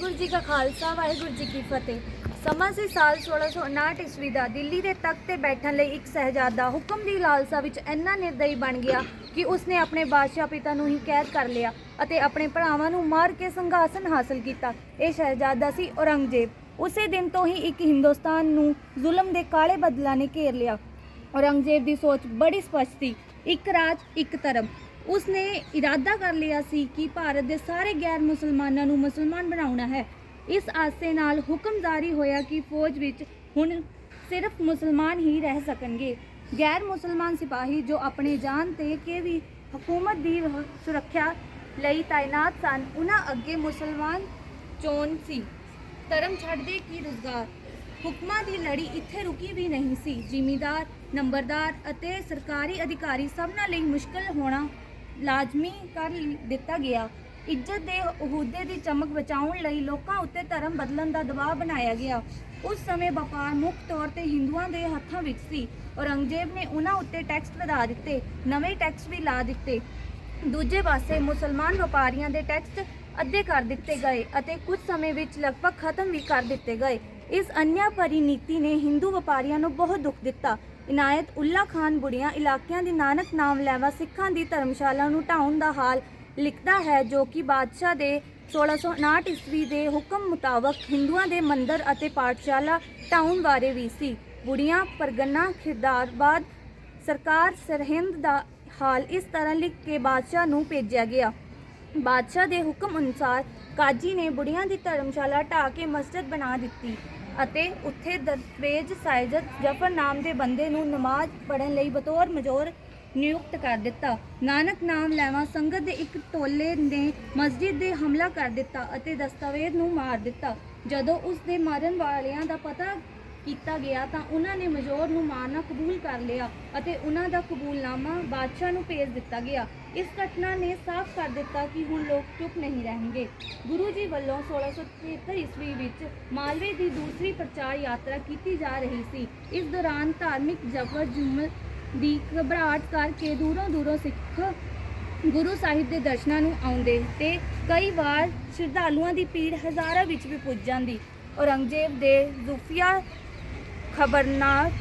ਵਾਹਿਗੁਰੂ ਜੀ ਕਾ ਖਾਲਸਾ, ਵਾਹਿਗੁਰੂ ਜੀ ਕੀ ਫਤਿਹ। ਸਮਾਂ ਸੀ ਸਾਲ 1659 ਈਸਵੀ ਦਾ। ਦਿੱਲੀ ਦੇ ਤਖਤ ਤੇ ਬੈਠਣ ਲਈ ਇੱਕ ਸਹਿਜਾਦਾ ਹੁਕਮ ਦੀ ਲਾਲਸਾ ਵਿੱਚ ਇੰਨਾ ਨਿਰਦਈ ਬਣ ਗਿਆ ਕਿ ਉਸਨੇ ਆਪਣੇ ਬਾਦਸ਼ਾਹ ਪਿਤਾ ਨੂੰ ਹੀ ਕੈਦ ਕਰ ਲਿਆ ਅਤੇ ਆਪਣੇ ਭਰਾਵਾਂ ਨੂੰ ਮਾਰ ਕੇ ਸੰਘਾਸਨ ਹਾਸਲ ਕੀਤਾ। ਇਹ ਸ਼ਹਿਜ਼ਾਦਾ ਸੀ ਔਰੰਗਜ਼ੇਬ। ਉਸੇ ਦਿਨ ਤੋਂ ਹੀ ਇੱਕ ਹਿੰਦੁਸਤਾਨ ਨੂੰ ਜ਼ੁਲਮ ਦੇ ਕਾਲੇ ਬੱਦਲਾਂ ਨੇ ਘੇਰ ਲਿਆ। ਔਰੰਗਜ਼ੇਬ ਦੀ ਸੋਚ ਬੜੀ ਸਪਸ਼ਟ ਸੀ। ਇੱਕ ਰਾਜ, ਇੱਕ ਧਰਮ। ਉਸਨੇ ਇਰਾਦਾ ਕਰ ਲਿਆ ਸੀ ਕਿ ਭਾਰਤ ਦੇ ਸਾਰੇ ਗੈਰ ਮੁਸਲਮਾਨਾਂ ਨੂੰ ਮੁਸਲਮਾਨ ਬਣਾਉਣਾ ਹੈ। ਇਸ ਆਸੇ ਨਾਲ ਹੁਕਮ ਜਾਰੀ ਹੋਇਆ ਕਿ ਫੌਜ ਵਿੱਚ ਹੁਣ ਸਿਰਫ ਮੁਸਲਮਾਨ ਹੀ ਰਹਿ ਸਕਣਗੇ। ਗੈਰ ਮੁਸਲਮਾਨ ਸਿਪਾਹੀ ਜੋ ਆਪਣੇ ਜਾਨ ਤੇ ਕੇ ਵੀ ਹਕੂਮਤ ਦੀ ਸੁਰੱਖਿਆ ਲਈ ਤਾਇਨਾਤ ਸਨ ਉਹਨਾਂ ਅੱਗੇ ਮੁਸਲਮਾਨ ਚੋਣ ਸੀ। ਧਰਮ ਛੱਡਦੇ ਕੀ ਰੁਜ਼ਗਾਰ? ਹੁਕਮਾਂ ਦੀ ਲੜੀ ਇੱਥੇ ਰੁਕੀ ਵੀ ਨਹੀਂ ਸੀ। ਜ਼ਿਮੀਦਾਰ, ਨੰਬਰਦਾਰ ਅਤੇ ਸਰਕਾਰੀ ਅਧਿਕਾਰੀ ਸਭਨਾਂ ਲਈ ਮੁਸ਼ਕਲ ਹੋਣਾ ਲਾਜ਼ਮੀ ਕਰ ਦਿੱਤਾ ਗਿਆ। ਇੱਜ਼ਤ ਦੇ ਅਹੁਦੇ ਦੀ ਚਮਕ ਬਚਾਉਣ ਲਈ ਲੋਕਾਂ ਉੱਤੇ ਧਰਮ ਬਦਲਣ ਦਾ ਦਬਾਅ ਬਣਾਇਆ ਗਿਆ। ਉਸ ਸਮੇਂ ਵਪਾਰ ਮੁੱਖ ਤੌਰ ਤੇ ਹਿੰਦੂਆਂ ਦੇ ਹੱਥਾਂ ਵਿੱਚ ਸੀ। ਔਰੰਗਜ਼ੇਬ ਨੇ ਉਹਨਾਂ ਉੱਤੇ ਟੈਕਸ ਵਧਾ ਦਿੱਤੇ, ਨਵੇਂ ਟੈਕਸ ਵੀ ਲਾ ਦਿੱਤੇ। ਦੂਜੇ ਪਾਸੇ ਮੁਸਲਮਾਨ ਵਪਾਰੀਆਂ ਦੇ ਟੈਕਸ ਅੱਧੇ ਕਰ ਦਿੱਤੇ ਗਏ ਅਤੇ ਕੁਝ ਸਮੇਂ ਵਿੱਚ ਲਗਭਗ ਖਤਮ ਵੀ ਕਰ ਦਿੱਤੇ ਗਏ। ਇਸ ਅਨਿਆ ਭਰੀ ਨੀਤੀ ਨੇ ਹਿੰਦੂ ਵਪਾਰੀਆਂ ਨੂੰ ਬਹੁਤ ਦੁੱਖ ਦਿੱਤਾ। ਇਨਾਇਤ ਉੱਲਾ ਖਾਨ ਬੁੜੀਆਂ ਇਲਾਕਿਆਂ ਦੀ ਨਾਨਕ ਨਾਮ ਲੈਵਾ ਸਿੱਖਾਂ ਦੀ ਧਰਮਸ਼ਾਲਾ ਨੂੰ ਢਾਉਣ ਦਾ ਹਾਲ ਲਿਖਦਾ ਹੈ ਜੋ ਕਿ ਬਾਦਸ਼ਾਹ ਦੇ 1659 ਈਸਵੀ ਦੇ ਹੁਕਮ ਮੁਤਾਬਕ ਹਿੰਦੂਆਂ ਦੇ ਮੰਦਰ ਅਤੇ ਪਾਠਸ਼ਾਲਾ ਢਾਉਣ ਬਾਰੇ ਵੀ ਸੀ। ਬੁੜੀਆਂ ਪਰਗਨਾ ਖਿਰਦਾਰਬਾਦ ਸਰਕਾਰ ਸਰਹਿੰਦ ਦਾ ਹਾਲ ਇਸ ਤਰ੍ਹਾਂ ਲਿਖ ਕੇ ਬਾਦਸ਼ਾਹ ਨੂੰ ਭੇਜਿਆ ਗਿਆ। ਬਾਦਸ਼ਾਹ ਦੇ ਹੁਕਮ ਅਨੁਸਾਰ ਕਾਜੀ ਨੇ ਬੁੜੀਆਂ ਦੀ ਧਰਮਸ਼ਾਲਾ ਢਾ ਕੇ ਮਸਜਿਦ ਬਣਾ ਦਿੱਤੀ। ਅਤੇ ਉੱਥੇ ਦਰਵੇਜ ਸਾਇਜਦ ਜਫਰ ਨਾਮ ਦੇ ਬੰਦੇ ਨੂੰ ਨਮਾਜ਼ ਪੜ੍ਹਨ ਲਈ ਬਤੌਰ ਮਜੋਰ ਨਿਯੁਕਤ ਕਰ ਦਿੱਤਾ। ਨਾਨਕ ਨਾਮ ਲੈਵਾ ਸੰਗਤ ਦੇ ਇੱਕ ਟੋਲੇ ਨੇ ਮਸਜਿਦ ਦੇ ਹਮਲਾ ਕਰ ਦਿੱਤਾ ਅਤੇ ਦਸਤਾਵੇਜ਼ ਨੂੰ ਮਾਰ ਦਿੱਤਾ। ਜਦੋਂ ਉਸ ਦੇ ਮਾਰਨ ਵਾਲਿਆਂ ਦਾ ਪਤਾ ਕੀਤਾ ਗਿਆ ਤਾਂ ਉਹਨਾਂ ਨੇ ਮਜੋਰ ਨੂੰ ਮਾਰਨਾ ਕਬੂਲ ਕਰ ਲਿਆ ਅਤੇ ਉਹਨਾਂ ਦਾ ਕਬੂਲਨਾਮਾ ਬਾਦਸ਼ਾਹ ਨੂੰ ਭੇਜ ਦਿੱਤਾ ਗਿਆ। ਇਸ ਘਟਨਾ ਨੇ ਸਾਫ਼ ਕਰ ਦਿੱਤਾ ਕਿ ਹੁਣ ਲੋਕ ਚੁੱਪ ਨਹੀਂ ਰਹਿਣਗੇ। ਗੁਰੂ ਜੀ ਵੱਲੋਂ 1673 ਈਸਵੀ ਵਿੱਚ ਮਾਲਵੇ ਦੀ ਦੂਸਰੀ ਪ੍ਰਚਾਰ ਯਾਤਰਾ ਕੀਤੀ ਜਾ ਰਹੀ ਸੀ। ਇਸ ਦੌਰਾਨ ਧਾਰਮਿਕ ਜਬਰ ਜੁਮਲ ਦੀ ਘਬਰਾਹਟ ਕਰਕੇ ਦੂਰੋਂ ਦੂਰੋਂ ਸਿੱਖ ਗੁਰੂ ਸਾਹਿਬ ਦੇ ਦਰਸ਼ਨਾਂ ਨੂੰ ਆਉਂਦੇ ਤੇ ਕਈ ਵਾਰ ਸ਼ਰਧਾਲੂਆਂ ਦੀ ਭੀੜ ਹਜ਼ਾਰਾਂ ਵਿੱਚ ਵੀ ਪੁੱਜ ਜਾਂਦੀ। ਔਰੰਗਜ਼ੇਬ ਦੇ ਜ਼ੁਫੀਆ ਖਬਰਨਾਕ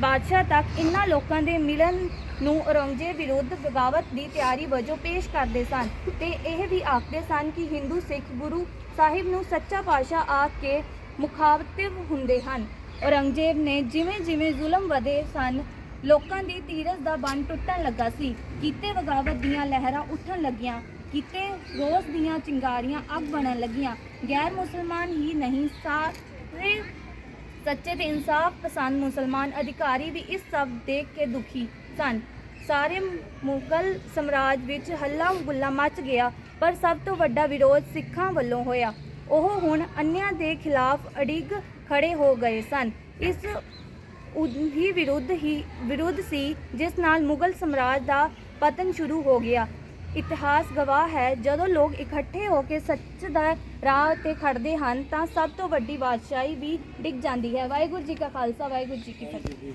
ਬਾਦਸ਼ਾਹ ਤੱਕ ਇਨ੍ਹਾਂ ਲੋਕਾਂ ਦੇ ਮਿਲਣ ਨੂੰ ਔਰੰਗਜ਼ੇਬ ਵਿਰੁੱਧ ਬਗਾਵਤ ਦੀ ਤਿਆਰੀ ਵਜੋਂ ਪੇਸ਼ ਕਰਦੇ ਸਨ ਤੇ ਇਹ ਵੀ ਆਖਦੇ ਸਨ ਕਿ ਹਿੰਦੂ ਸਿੱਖ ਗੁਰੂ ਸਾਹਿਬ ਨੂੰ ਸੱਚਾ ਪਾਤਸ਼ਾਹ ਆਖ ਕੇ ਮੁਖਾਤਿਬ ਹੁੰਦੇ ਹਨ। ਔਰੰਗਜ਼ੇਬ ਨੇ ਜਿਵੇਂ ਜਿਵੇਂ ਜ਼ੁਲਮ ਵਧੇ ਸਨ, ਲੋਕਾਂ ਦੀ ਧੀਰਜ ਦਾ ਬੰਨ ਟੁੱਟਣ ਲੱਗਾ ਸੀ। ਕਿਤੇ ਬਗਾਵਤ ਦੀਆਂ ਲਹਿਰਾਂ ਉੱਠਣ ਲੱਗੀਆਂ, ਕਿਤੇ ਰੋਸ ਦੀਆਂ ਚਿੰਗਾਰੀਆਂ ਅੱਗ ਬਣਨ ਲੱਗੀਆਂ। ਗੈਰ ਮੁਸਲਮਾਨ ਹੀ ਨਹੀਂ, ਸਾਰੇ ਸੱਚੇ ਤੇ ਇਨਸਾਫ ਪਸੰਦ ਮੁਸਲਮਾਨ ਅਧਿਕਾਰੀ ਵੀ ਇਸ ਸਭ ਦੇਖ ਕੇ ਦੁਖੀ ਸਨ। ਸਾਰੇ ਮੁਗਲ ਸਮਰਾਜ ਵਿੱਚ ਹੱਲਾ ਗੁੱਲਾ ਮਚ ਗਿਆ, ਪਰ ਸਭ ਤੋਂ ਵੱਡਾ ਵਿਰੋਧ ਸਿੱਖਾਂ ਵੱਲੋਂ ਹੋਇਆ। ਉਹ ਹੁਣ ਅੰਨਿਆਂ ਦੇ ਖਿਲਾਫ ਅੜਿਗ ਖੜੇ ਹੋ ਗਏ ਸਨ। ਇਸ ਉਹੀ ਵਿਰੁੱਧ ਹੀ ਵਿਰੁੱਧ ਸੀ, ਜਿਸ ਨਾਲ ਮੁਗਲ ਸਮਰਾਜ ਦਾ ਪਤਨ ਸ਼ੁਰੂ ਹੋ ਗਿਆ। ਇਤਿਹਾਸ ਗਵਾਹ ਹੈ। ਜਦੋਂ ਲੋਕ ਇਕੱਠੇ ਹੋ ਕੇ ਸੱਚ ਦਾ ਰਾਹ ਤੇ ਖੜਦੇ ਹਨ ਤਾਂ ਸਭ ਤੋਂ ਵੱਡੀ ਬਾਦਸ਼ਾਹੀ ਵੀ ਡਿੱਗ ਜਾਂਦੀ ਹੈ। ਵਾਹਿਗੁਰੂ ਜੀ ਕਾ ਖਾਲਸਾ, ਵਾਹਿਗੁਰੂ ਜੀ ਕੀ ਫਤਿਹ।